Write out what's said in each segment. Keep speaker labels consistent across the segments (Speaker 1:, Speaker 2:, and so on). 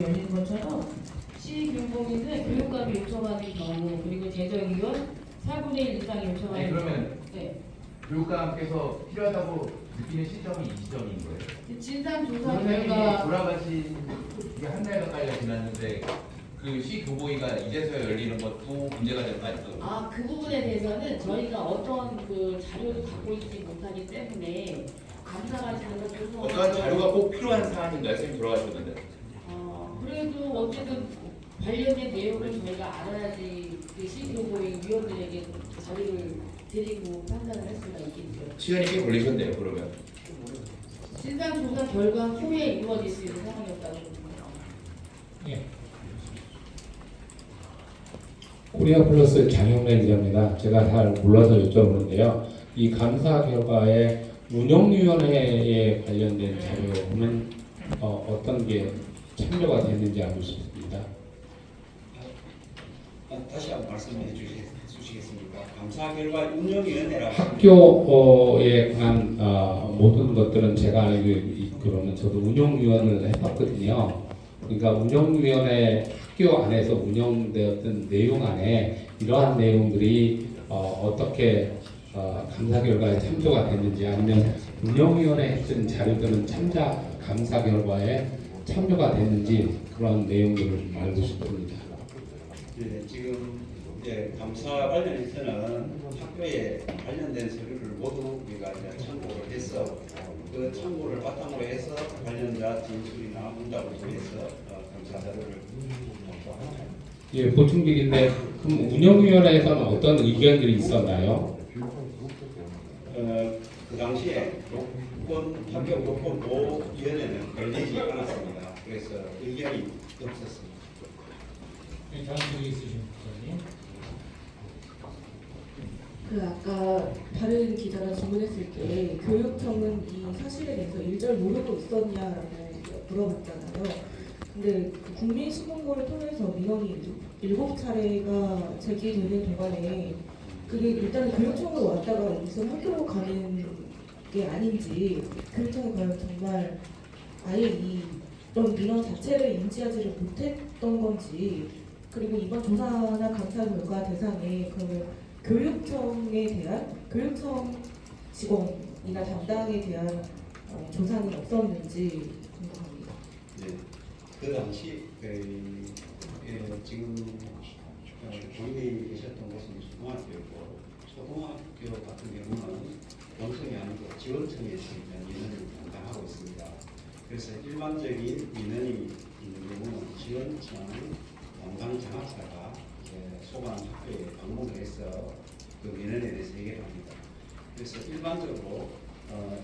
Speaker 1: 열리는 것처럼 시교공인은 교육감이 요청하는 경우 그리고 재정위원 4분의 1 이상이
Speaker 2: 아니
Speaker 1: 요청하는
Speaker 2: 그러면
Speaker 1: 네.
Speaker 2: 교육감께서 필요하다고 느끼는 시점이 이 시점인 거예요.
Speaker 1: 진상조사
Speaker 2: 선생님이
Speaker 1: 결과
Speaker 2: 돌아가신 이게 한 달 가까이가 지났는데 그 시교보위가 이제서야 열리는 것도 문제가 될 거 아니에요.
Speaker 1: 아, 그 부분에 대해서는 저희가 어떤 그 자료도 갖고 있지 못하기 때문에 감사하시는 것 죄송합니다.
Speaker 2: 어떠한 자료가 꼭 필요한 사안인가요? 선생님 돌아가셨는데.
Speaker 1: 어, 그래도 어쨌든 관련된 내용을 저희가 알아야지 그 시교보위 위원들에게 자료를 드리고 판단을 할 수가 있겠죠.
Speaker 2: 시간이 꽤 걸리셨네요. 그러면.
Speaker 1: 진상조사 결과 후에 이루어질 수 있는 상황이었다고 봅니다.
Speaker 3: 코리아 플러스 장영래 기자입니다. 제가 잘 몰라서 여쭤보는데요. 이 감사 결과에 운영위원회에 관련된 자료는 어, 어떤 게 참여가 됐는지 알고 싶습니다.
Speaker 4: 아, 다시 한번 말씀해 주시, 주시겠습니까? 감사 결과 운영위원회라고
Speaker 3: 학교에 관한 어, 모든 것들은 제가 알고 있기로는 저도 운영위원을 해봤거든요. 그러니까 운영위원회 학교 안에서 운영되었던 내용 안에 이러한 내용들이 어, 어떻게 어, 감사 결과에 참조가 됐는지 아니면 운영위원회 했던 자료들은 참자 감사 결과에 참조가 됐는지 그런 내용들을 좀 알고 싶습니다.
Speaker 4: 네, 지금 이제 감사 관련해서는 학교에 관련된 서류를 모두 우리가 이제 참고를 해서 그 참고를 바탕으로 해서 관련자 진술이나 문답을 통해서 어, 감사 자료를.
Speaker 3: 예, 보충직인데 그럼 운영위원회에서는 어떤 의견들이 있었나요?
Speaker 4: 어, 그 당시에 학교 요건 보위원회는 걸리지 않았습니다. 그래서 의견이 없었습니다.
Speaker 5: 다음 분이 있으신 부장님.
Speaker 6: 그 아까 다른 기자가 질문했을 때 교육청은 이 사실에 대해서 일절 모르고 있었냐라고 물어봤잖아요. 근데 그 국민신문고를 통해서 민원이 일곱 차례가 제기되는 동안에 그게 일단 교육청으로 왔다가 무슨 학교로 가는 게 아닌지 교육청이 과연 정말 아예 이 이런 민원 자체를 인지하지를 못했던 건지 그리고 이번 조사나 감사 결과 대상에 그러면 교육청에 대한 교육청 직원이나 담당에 대한 어, 조사는 없었는지 궁금합니다.
Speaker 4: 네, 그 당시 그, 예, 지금 어, 본인이 계셨던 곳은 중학교고 초등학교 같은 경우는 원청이 아니고 지원청에서 일단 민원을 담당하고 있습니다. 그래서 일반적인 있는 경우는 지원청 담당 장학사가 이제 소관 학교에 방문을 해서 그 민원에 대해서 해결을 합니다. 그래서 일반적으로 어,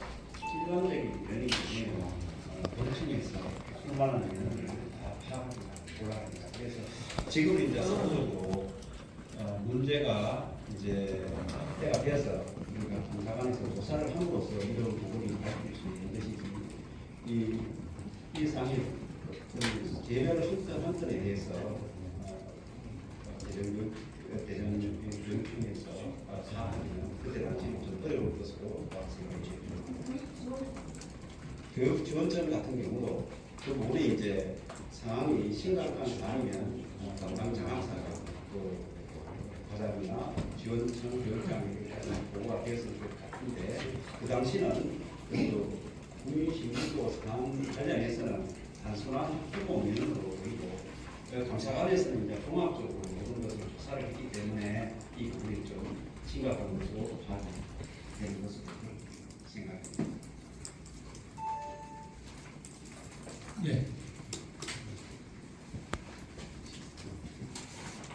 Speaker 4: 일반적인 민원이 경우에는 어, 원청에서 수많은 민원을 다 파악합니다. 올라갑니다. 그래서 지금 이제 서구적으로 어, 문제가 이제 때가 되어서 우리가 감사관에서 조사를 함으로써 이런 부분이 밝힐 수 있는 것이지 이, 이 상일 그 개별 한건 한 건에 대해서 어, 대전 대전 교육청에서 사하면 그때 당시는 좀 어려울 것으로 생각합니다. 교육 지원청 같은 경우도 그 부분이 이제 상황이 심각한 아니면 어, 담당 장학사가 또 과장이나 지원청 교육장에게 보고가 되었을 것 같은데 그 당시는 그래도 국민신문고 상황 관련해서는 단순한 학부모 민원으로 보이고 그 감사관에서는 이제 종합적으로 모든 것을 조사를 했기 때문에 이 부분이 좀 심각한 것으로 되는 것으로 생각합니다.
Speaker 5: 네.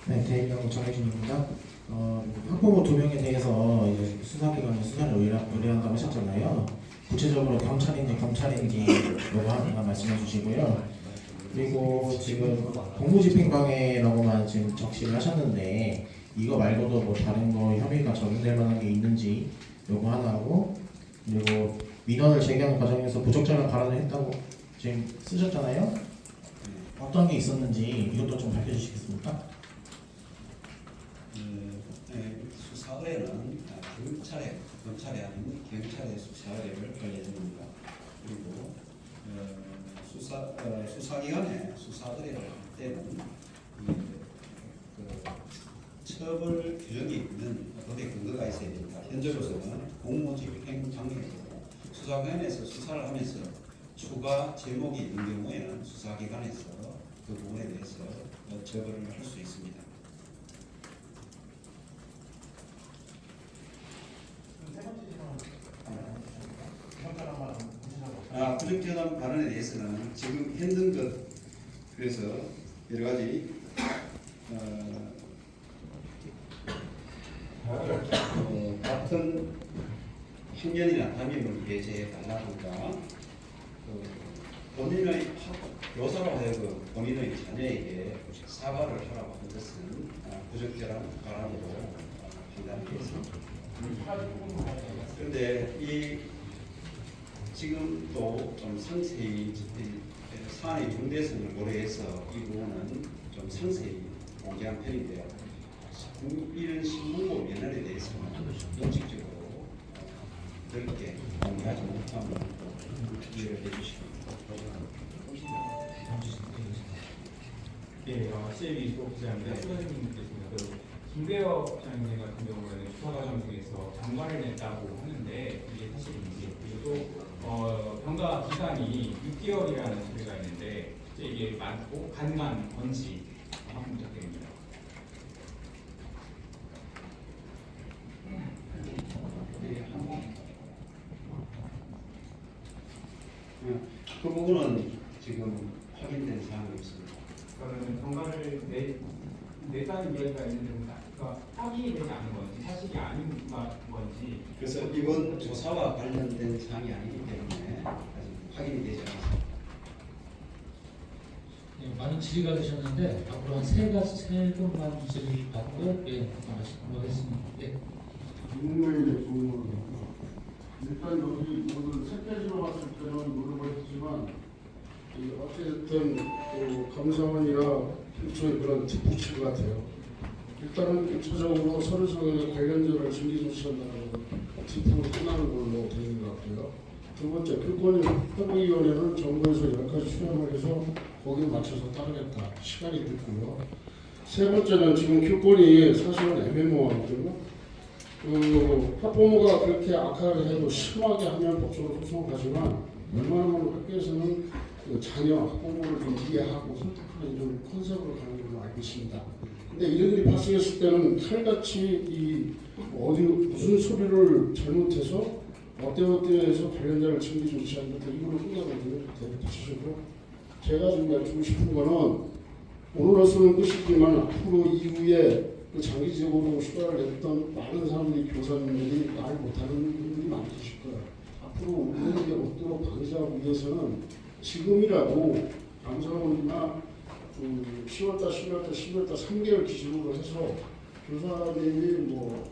Speaker 7: 네, 대입령 정혜준입니다. 어, 학부모 두 명에 대해서 이제 수사기관에 수사를 의뢰, 의뢰한다고 하셨잖아요. 구체적으로 경찰인지 검찰인지 요거 하나 말씀해 주시고요. 그리고 지금 공무집행방해라고만 지금 적시를 하셨는데 이거 말고도 뭐 다른 거 혐의가 적용될 만한 게 있는지 요거 하나 하고 그리고 민원을 제기하는 과정에서 부적절한 발언을 했다고 지금 쓰셨잖아요. 어떤 게 있었는지 이것도 좀 밝혀주시겠습니까?
Speaker 4: 그, 네, 수사 의뢰는 아, 경찰에 검찰이 아닌 경찰의 수사 의뢰를 걸려줍니다. 그리고 어, 수사 어, 수사기관의 수사들을 할 때는 이, 그 처벌 규정이 있는 법의 근거가 있어야 됩니다. 현재로서는 공무집 행정에서 수사기관에서 수사를 하면서 추가 제목이 있는 경우에는 수사기관에서 그 부분에 대해서 어, 처벌을 할 수 있습니다. 부적절한 발언에 대해서는 지금 했는 것 그래서 여러 가지 어, 어, 같은 행년이나 담임을 배제해 달라든가 어, 본인의 학- 교사로 하여금 본인의 자녀에게 사과를 하라고 하는 것은 아, 부적절한 발언으로 아, 판단되었습니다. 그런데 이 지금도 좀 상세히 이 사안의 중대성을 고려해서 이 부분은 좀 상세히 공개한 편인데요. 이런 신문고 면허에 대해서는 공식적으로 어, 넓게 공개하지 못함을 이해를 해주시기
Speaker 8: 예, 어, CAB 수업자인데 수사님 뵙겠습니다. 그 김대엽 장님 같은 경우에는 수사 과정 중에서 장관을 냈다고 하는데 이게 사실인지 그리고 또 어, 병가 기간이 6개월이라는 소리가 있는데 이게 맞고 가능한 건지 한번 부탁드립니다.
Speaker 4: 그 부분은 지금 확인된 사항이 없습니다.
Speaker 8: 그러면 병가를 내 냈다는 이야기가 있는데 그러니까 확인이 되지 않은 건지 사실이 아닌 건지
Speaker 4: 그래서 이번 조사와 관련된 사항이 아니기 때문에 아직 확인이 되지 않았습니다.
Speaker 5: 예, 많은 질의가 되셨는데 앞으로 한세 가지 세 분만 질의 받고 예, 말씀을 하겠습니다. 예.
Speaker 9: 국민의힘의 주문은 일단 여기 오늘 세 페이지로 봤을 때는 물어봤지만 이 어쨌든 그 감사원이나 일종의 그런 뒷북칠 같아요. 일단은 일차적으로 서류상의 관련자를 증기 조치한다는 뒷북으로 끝나는 걸로 되어 있는 것 같고요. 두 번째 교권 협의위원회는 정부에서 여기까지 수렴을 해서 거기에 맞춰서 따르겠다. 시간이 늦고요. 세 번째는 지금 교권이 사실은 애매모호하거든요. 그 학부모가 그렇게 악화를 해도 심하게 하면 법적으로 소송을 가지만 웬만하면 학교에서는 그 자녀 학부모를 좀 이해하고 선택하는 이런 컨셉으로 가는 걸로 알고 있습니다. 근데 이런 일이 발생했을 때는 칼같이 이 어디 무슨 소리를 잘못해서 어때 어때 해서 관련자를 조치하는 것도 이걸로 끝나거든요. 대표주시고 제가 좀 여쭈고 싶은 거는 오늘로서는 끝이지만 앞으로 이후에 그 장기적으로 휴가를 냈던 많은 사람들이 교사님들이 말 못하는 분들이 많으실 거예요. 앞으로 이런 게 없도록 방지하기 위해서는 지금이라도 감사원이나 그 10월달, 11월달, 12월달 3개월 기준으로 해서 교사님이 뭐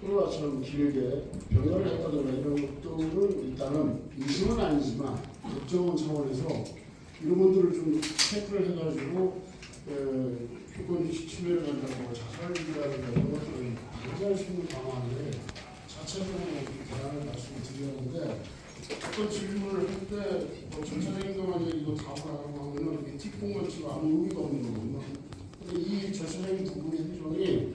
Speaker 9: 코로나처럼 길게 병가를 했다든가 이런 것들은 일단은 의심은 아니지만 걱정은 차원에서 이런 분들을 좀 체크를 해가지고 에, 교권 침해를 한다고 자살이라든가 이런 것들은 방지할 수 있는 방안을 자체적으로 대안을 말씀을 드렸는데 어떤 질문을 할때 뭐 전체적인 이거 답하라고 하면은 이게 틱봉만 치고 아무 의미가 없는 거거든요. 근데 이 전체적인 두 분의 행정이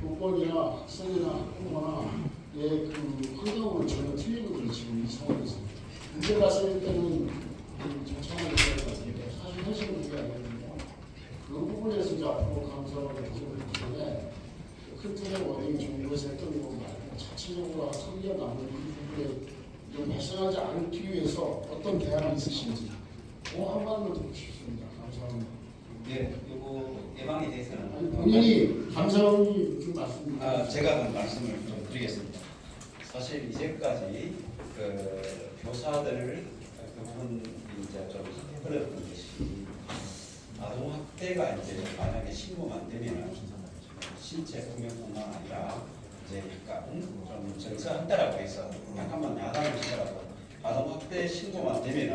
Speaker 9: 교권이나 학생이나 학부모나 얘그 환경으로 전혀 틀리거든요. 지금 이 상황에서. 문제가 생길 때는 그 정청하는 게 사실 현실은 그게 아니거든요. 그 부분에서 이제 앞으로 감사하고 계속을 때문에 큰 틀의 원인 이 정부에서 했던 거 말고 자체적으로 한 3년 남은 이 부분에 좀 발생하지 않기 위해서 어떤 대안이 있으신지 그 한마디만 듣고 싶습니다. 감사합니다.
Speaker 4: 예, 요거 예방에 대해서는
Speaker 9: 아니, 본인이 감사원이 좀 말씀
Speaker 4: 아, 제가 좀 말씀을 좀 드리겠습니다. 사실 이제까지 그 교사들을 그 부분 이제 좀 어려웠던 것이 아동 학대가 이제 만약에 신고만 되면 신체 폭력뿐만 아니라 이제 약간 좀 정서학대라고 해서 약간만 야단을 치더라도 아동 학대 신고만 되면은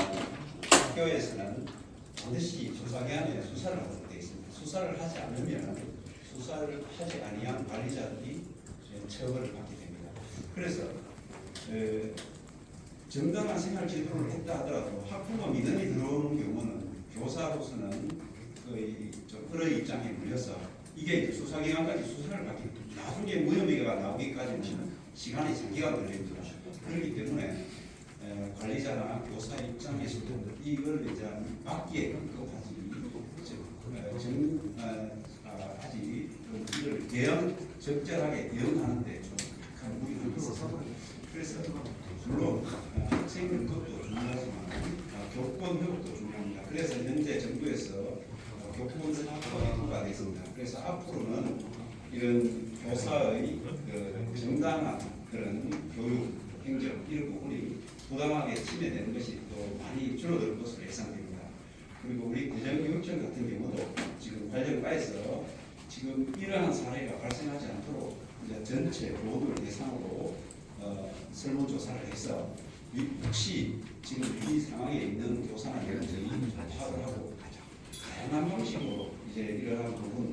Speaker 4: 학교에서는 반드시 조사기관에 수사를 하도록 되어 있습니다. 수사를 하지 않으면 수사를 하지 아니한 관리자들이 처벌을 받게 됩니다. 그래서 어, 정당한 생활 지도를 했다 하더라도 학부모 민원이 들어오는 경우는 교사로서는 거의 좀 끌의 입장에 물려서 이게 수사기관까지 수사를 받기 나중에 무혐의가 나오기까지는 시간이 장기가 걸립니다. 그렇기 때문에 에, 관리자나 교사 입장에서도 이걸 이제 막기에 급급하지 정, 어, 아, 아직 이를 대응 적절하게 대응하는데 좀 극한 무리가 있어서 그래서 물론 어, 학생들 것도 중요하지만 어, 교권 협업도 중요합니다. 그래서 현재 정부에서 어, 교권 사업이 통과됐습니다. 그래서 앞으로는 이런 교사의 그 정당한 그런 교육 행정 이런 부분이 부당하게 침해되는 것이 또 많이 줄어들 것으로 예상됩니다. 그리고 우리 대전교육청 같은 경우도 지금 관련 과에서 지금 이러한 사례가 발생하지 않도록 이제 전체 모두를 대상으로 어, 설문조사를 해서 이- 혹시 지금 이 상황에 있는 교사나 연령들이 파악을 하고 다양한 방식으로 이제 이러한 부분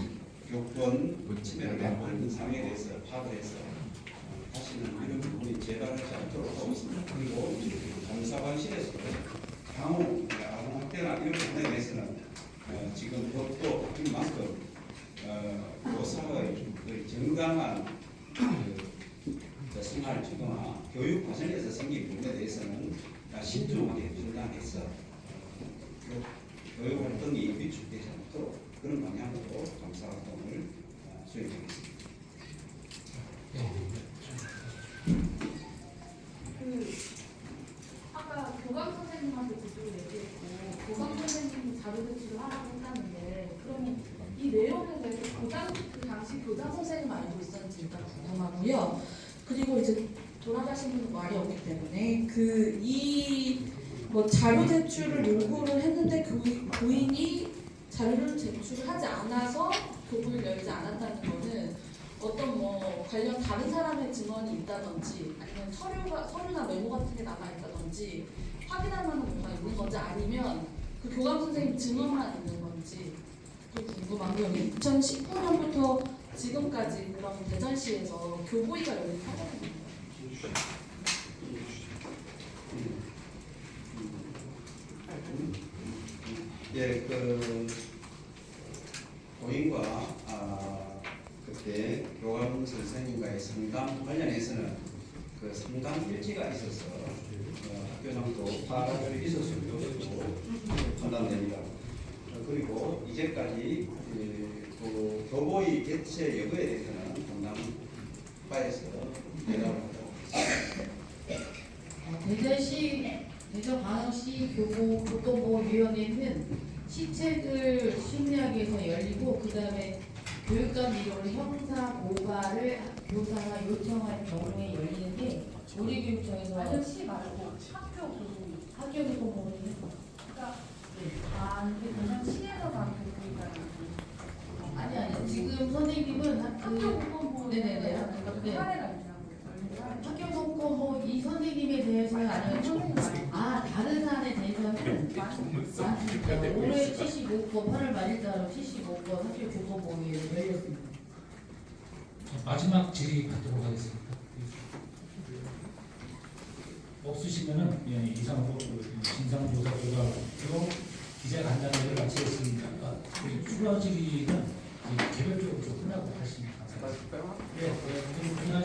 Speaker 4: 교권 침해를 받고 있는 상황에 대해서 파악을 해서 어, 다시는 이런 부분이 재발하지 않도록 하고 있습니다. 그리고 감사관실에서도 향후 아동 학대나 이런 부분에 대해서는 어, 지금 법도 바뀐 만큼 어, 교사의 그 정당한 그, 그 생활 지도나 교육 과정에서 생긴 부분에 대해서는 아, 신중하게 판단해서 어, 교- 교육 활동이 위축되지 않도록 그런 방향으로 감사 활동을 어, 수행하겠습니다.
Speaker 10: 그이 내용에 대해서 교장 그 선생님 알고 있었는지 일단 궁금하고요. 그리고 이제 돌아가신 분은 말이 없기 때문에 그 이 뭐 자료 제출을 요구를 했는데 그 부인이 자료를 제출을 하지 않아서 교부를 열지 않았다는 거는 어떤 뭐 관련 다른 사람의 증언이 있다든지 아니면 서류가 서류나 메모 같은 게 남아 있다든지 확인할 만한 뭔가 있는 건지 아니면 그 교감 선생님 증언만 있는 건지 또 궁금하고요. 2019년부터 지금까지 그럼 대전시에서 교보위가 열린 사건입니다.
Speaker 4: 예, 그 고인과 아, 그때 교감 선생님과의 상담 관련해서는 그 상담 일지가 있어서 어, 학교장도 수 있었을 것으로 판단됩니다. 어, 그리고 이제까지 예, 그 교보의 개최 여부에 대해서는 바에서 대답을 하도록 하겠습니다.
Speaker 1: 어, 대전시 대전광역시 교보 교통보호위원회는 시책을 심리하기 위해서 열리고 그 다음에 교육감 이름으로 형사 고발을 교사가 요청할 경우에 열리는 게 우리 교육청에서
Speaker 10: 완전 시 말고 학교 교부.
Speaker 1: 학교 교통보호위원회
Speaker 10: 그러니까 아 이게 그냥 시에서 난 교부니까
Speaker 1: 아니 아니 지금 선생님은 학-
Speaker 10: 학교
Speaker 1: 그
Speaker 10: 교부
Speaker 1: 네네네.
Speaker 10: 그
Speaker 1: 네.
Speaker 10: 사례가 있냐고.
Speaker 1: 학교 성과 뭐이 선생님에 대해서는 아니면
Speaker 10: 선생님 말고.
Speaker 1: 아 다른 사안에 대해서는 많습니다. 올해 75건 8월 말일자로 75건 학교 교통보호위원회 열렸습니다.
Speaker 5: 마지막 질의 받도록 하겠습니다. 없으시면은 예, 이상으로 그 진상조사 결과로 기자 간담회를 마치겠습니다. 아, 우리 추가 질의는 이제 개별적으로 좀 끝나고 하시면 감사하겠습니다. 예, 그날